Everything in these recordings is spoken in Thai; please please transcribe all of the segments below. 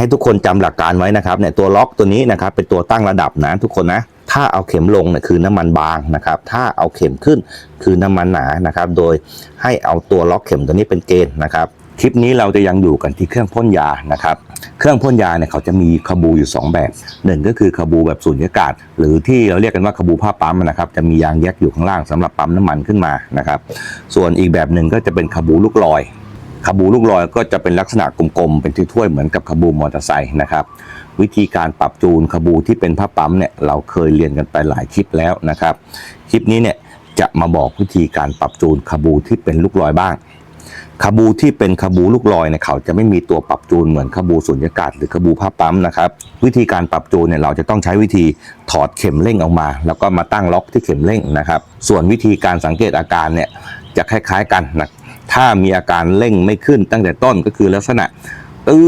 ให้ทุกคนจำหลักการไว้นะครับเนี่ยตัวล็อกตัวนี้นะครับเป็นตัวตั้งระดับนะทุกคนนะถ้าเอาเข็มลงเนี่ยคือน้ำมันบางนะครับ ถ้าเอาเข็มขึ้นคือน้ำมันหนานะครับ โดยให้เอาตัวล็อกเข็มตัวนี้เป็นเกณฑ์นะครับ คลิปนี้เราจะยังอยู่กันที่เครื่องพ่นยานะครับ เครื่องพ่นยาเนี่ยเขาจะมีขบูอยู่ 2 แบบหนึ่งก็คือขบูแบบสูญญากาศ หรือที่เราเรียกกันว่าขบูผ้าปั๊มนะครับ จะมียางแยกอยู่ข้างล่างสำหรับปั๊มน้ำมันขึ้นมานะครับ ส่วนอีกแบบหนึ่งก็จะเป็นขบูลูกลอย ขบูลูกลอยก็จะเป็นลักษณะกลมๆ เป็นถ้วยเหมือนกับขบูมอเตอร์ไซค์นะครับ วิธีการปรับจูนขบูที่เป็นผ้าปั๊มเนี่ยเราเคยเรียนกันไปหลายคลิปแล้วนะครับ คลิปนี้เนี่ยจะมาบอกวิธีการปรับจูนขบูที่เป็นลูกลอยบ้างขบูที่เป็นขบูลูกลอยเนี่ยเขาจะไม่มีตัวปรับจูนเหมือนขบูสุญญากาศหรือขบูผ้าปั๊มนะครับ วิธีการปรับจูนเนี่ยเราจะต้องใช้วิธีถอดเข็มเร่งออกมา แล้วก็มาตั้งล็อกที่เข็มเร่งนะครับ ส่วนวิธีการสังเกตอาการเนี่ยจะคล้ายๆกันนะ ถ้ามีอาการเร่งไม่ขึ้นตั้งแต่ต้นก็คือลักษณะตื้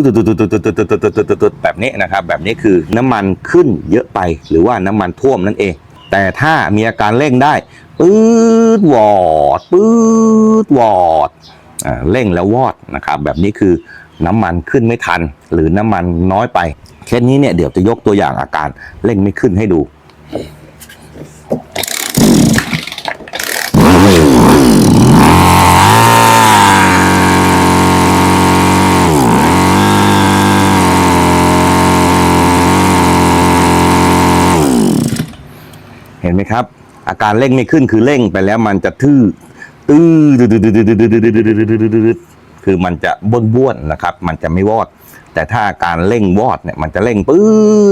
อตึดแบบนี้นะครับ แบบนี้คือน้ำมันขึ้นเยอะไปหรือว่าน้ำมันท่วมนั่นเอง แต่ถ้ามีอาการเร่งได้ปื๊ดวอดปื๊ดวอดอ่าเร่งแล้ววอดนะครับ แบบนี้คือน้ำมันขึ้นไม่ทัน หรือน้ำมันน้อยไปเคสนี้เนี่ยเดี๋ยวจะยกตัวอย่างอาการเร่งไม่ขึ้นให้ดู เห็นไหมครับ อาการเร่งไม่ขึ้นคือเร่งไปแล้วมันจะทื่อตื้อคือมันจะบ้วนบ้วนๆนะครับ มันจะไม่วอด แต่ถ้าอาการเร่งวอดเนี่ยมันจะเร่งปื๊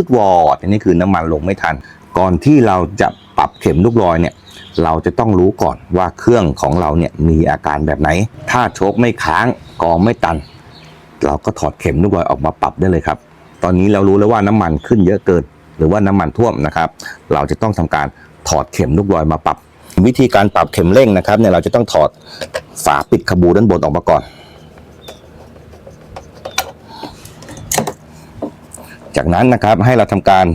ดวอดอันนี้คือน้ำมันลงไม่ทัน ก่อนที่เราจะปรับเข็มลูกลอยเนี่ย เราจะต้องรู้ก่อนว่าเครื่องของเราเนี่ยมีอาการแบบไหน ถ้าโชคไม่ค้างกองไม่ตัน เราก็ถอดเข็มลูกลอยออกมาปรับได้เลยครับ ตอนนี้เรารู้แล้วว่าน้ำมันขึ้นเยอะเกิน รือว่าน้ำมันท่วมนะครับ เราจะต้องทำการถอดเข็มลูกลอยมาปรับ วิธีการปรับเข็มเร่งนะครับเนี่ยเราจะต้องถอดฝาปิดขบูด้านบนออกมาก่อน จากนั้นนะครับให้เราทำการ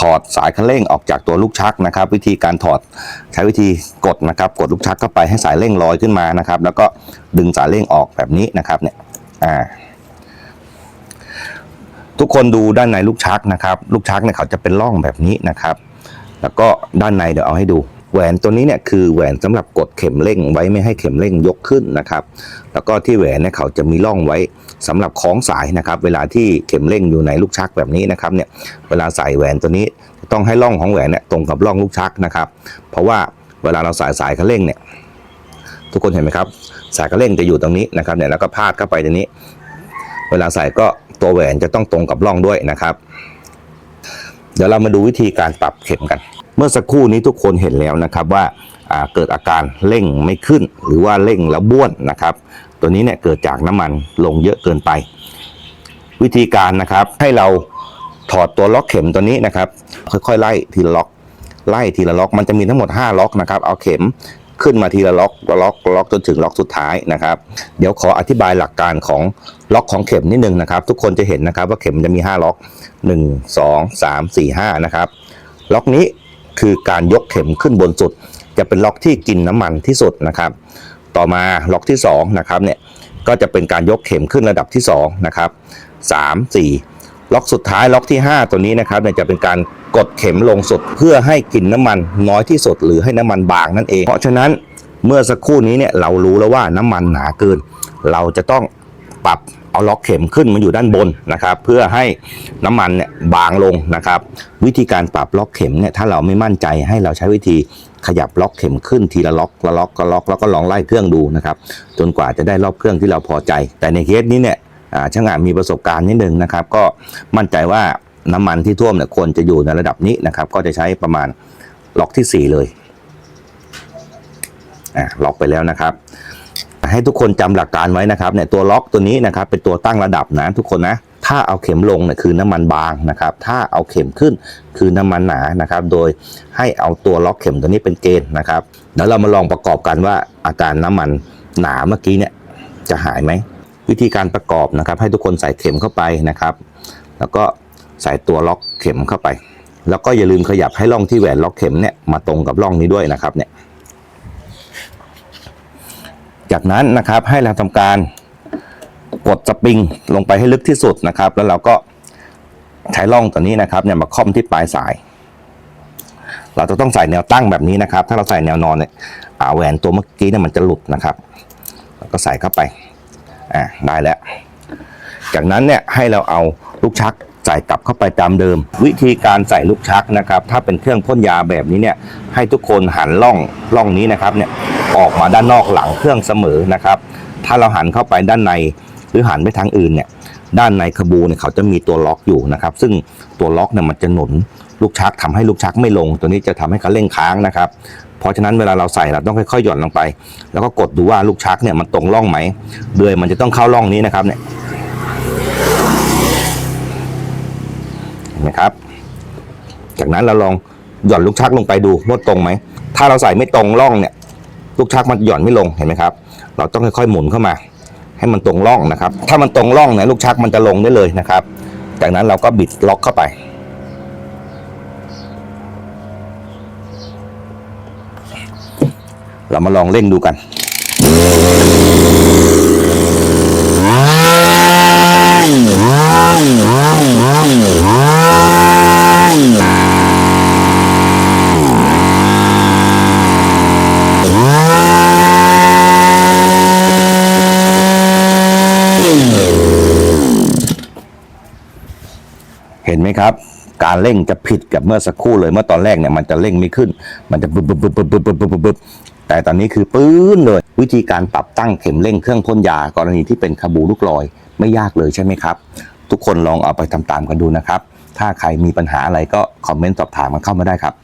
ถอดสายคันเร่งออกจากตัวลูกชักนะครับ วิธีการถอดใช้วิธีกดนะครับ กดลูกชักเข้าไปให้สายเร่งลอยขึ้นมานะครับ แล้วก็ดึงสายเร่งออกแบบนี้นะครับเนี่ยอ่า ทุกคนดูด้านในลูกชักนะครับ ลูกชักเนี่ยเขาจะเป็นร่องแบบนี้นะครับ แล้วก็ด้านในเดี๋ยวเอาให้ดู แหวนตัวนี้เนี่ยคือแหวนสำหรับกดเข็มเร่งไว้ไม่ให้เข็มเร่งยกขึ้นนะครับ แล้วก็ที่แหวนเนี่ยเขาจะมีร่องไว้สำหรับคล้องสายนะครับ เวลาที่เข็มเร่งอยู่ในลูกชักแบบนี้นะครับเนี่ยเวลาใส่แหวนตัวนี้ต้องให้ร่องของแหวนเนี่ยตรงกับร่องลูกชักนะครับ เพราะว่าเวลาเราใส่สายคันเร่งเนี่ยทุกคนเห็นไหมครับ สายคันเร่งจะอยู่ตรงนี้นะครับเนี่ยแล้วก็พาดเข้าไปตรงนี้ เวลาใส่ก็ ตัวแหวนจะต้องตรงกับร่องด้วยนะครับ เดี๋ยวเรามาดูวิธีการปรับเข็มกัน เมื่อสักครู่นี้ทุกคนเห็นแล้วนะครับว่าเกิดอาการเร่งไม่ขึ้น หรือว่าเร่งแล้วบ้วนนะครับ ตัวนี้เนี่ยเกิดจากน้ำมันลงเยอะเกินไป วิธีการนะครับให้เราถอดตัวล็อกเข็มตัวนี้นะครับ ค่อยๆไล่ทีละล็อกไล่ทีละล็อกมันจะมีทั้งหมด 5 ล็อกนะครับ เอาเข็ม ขึ้นมาทีละล็อกล็อกล็อกจนถึงล็อกสุดท้ายนะครับ เดี๋ยวขออธิบายหลักการของล็อกของเข็มนิดนึงนะครับ ทุกคนจะเห็นนะครับว่าเข็มจะมี 5 ล็อก 1 2 3 4 5นะครับล็อกนี้คือการยกเข็มขึ้นบนสุด จะเป็นล็อกที่กินน้ำมันที่สุดนะครับ ต่อมาล็อกที่2นะครับเนี่ยก็จะเป็นการยกเข็มขึ้นระดับที่2นะครับ3 4 ล็อกสุดท้ายล็อกที่ 5 ตัวนี้นะครับเนี่ยจะเป็นการกดเข็มลงสุดเพื่อให้กลิ่นน้ำมันน้อยที่สุด หรือให้น้ำมันบางนั่นเอง เพราะฉะนั้นเมื่อสักครู่นี้เนี่ยเรารู้แล้วว่าน้ำมันหนาเกิน เราจะต้องปรับเอาล็อกเข็มขึ้นมาอยู่ด้านบนนะครับ เพื่อให้น้ำมันเนี่ยบางลงนะครับ วิธีการปรับล็อกเข็มเนี่ยถ้าเราไม่มั่นใจให้เราใช้วิธีขยับล็อกเข็มขึ้นทีละล็อกละล็อกละล็อกแล้วก็ลองไล่เครื่องดูนะครับจนกว่าจะได้รอบเครื่องที่เราพอใจ แต่ในเคสนี้เนี่ย ช่างอามีประสบการณ์นิดนึงนะครับ ก็มั่นใจว่าน้ำมันที่ท่วมเนี่ยควรจะอยู่ในระดับนี้นะครับ ก็จะใช้ประมาณล็อกที่ 4 เลยอ่าล็อกไปแล้วนะครับ ให้ทุกคนจำหลักการไว้นะครับเนี่ยตัวล็อกตัวนี้นะครับ เป็นตัวตั้งระดับนะทุกคนนะถ้าเอาเข็มลงเนี่ยคือน้ำมันบางนะครับ ถ้าเอาเข็มขึ้นคือน้ำมันหนานะครับ โดยให้เอาตัวล็อกเข็มตัวนี้เป็นเกณฑ์นะครับเดี๋ยวเรามาลองประกอบกันว่าอาการน้ำมันหนาเมื่อกี้เนี่ยจะหายไหม วิธีการประกอบนะครับ ให้ทุกคนใส่เข็มเข้าไปนะครับ แล้วก็ใส่ตัวล็อกเข็มเข้าไป แล้วก็อย่าลืมขยับให้ร่องที่แหวนล็อกเข็มเนี่ยมาตรงกับร่องนี้ด้วยนะครับเนี่ยจากนั้นนะครับให้เราทำการกดสปริงลงไปให้ลึกที่สุดนะครับ แล้วเราก็ใช้ล่องตัวนี้นะครับเนี่ยมาค่อมที่ปลายสาย เราจะต้องใส่แนวตั้งแบบนี้นะครับ ถ้าเราใส่แนวนอนเนี่ยแหวนตัวเมื่อกี้เนี่ยมันจะหลุดนะครับ แล้วก็ใส่เข้าไป อ่าได้แล้ว จากนั้นเนี่ยให้เราเอาลูกชักใส่กลับเข้าไปตามเดิม วิธีการใส่ลูกชักนะครับ ถ้าเป็นเครื่องพ่นยาแบบนี้เนี่ย ให้ทุกคนหันล่องล่องนี้นะครับเนี่ยออกมาด้านนอกหลังเครื่องเสมอนะครับ ถ้าเราหันเข้าไปด้านในหรือหันไปทางอื่นเนี่ย ด้านในขบูเนี่ยเขาจะมีตัวล็อกอยู่นะครับ ซึ่งตัวล็อกเนี่ยมันจะหนุนลูกชักทำให้ลูกชักไม่ลง ตัวนี้จะทำให้เขาเร่งค้างนะครับ เพราะฉะนั้นเวลาเราใส่เราต้องค่อยๆหย่อนลงไป แล้วก็กดดูว่าลูกชักเนี่ยมันตรงร่องไหมเดือยมันจะต้องเข้าร่องนี้นะครับเนี่ยเห็นไหมครับ จากนั้นเราลองหย่อนลูกชักลงไปดูว่าตรงไหมถ้าเราใส่ไม่ตรงร่องเนี่ย ลูกชักมันหย่อนไม่ลงเห็นไหมครับ เราต้องค่อยๆหมุนเข้ามา ให้มันตรงร่องนะครับ ถ้ามันตรงร่องเนี่ยลูกชักมันจะลงได้เลยนะครับ จากนั้นเราก็บิดล็อกเข้าไป เรามาลองเร่งดูกัน เห็นไหมครับ การเร่งจะผิดกับเมื่อสักครู่เลยเมื่อตอนแรกเนี่ยมันจะเร่งไม่ขึ้น มันจะบึบบึบบึบบึบบึบบึบบึบแต่ตอนนี้คือปื้นเลย วิธีการปรับตั้งเข็มเร่งเครื่องพ่นยากรณีที่เป็นขบูลูกลอยไม่ยากเลยใช่ไหมครับ ทุกคนลองเอาไปทำตามกันดูนะครับ ถ้าใครมีปัญหาอะไรก็คอมเมนต์สอบถามมาเข้ามาได้ครับ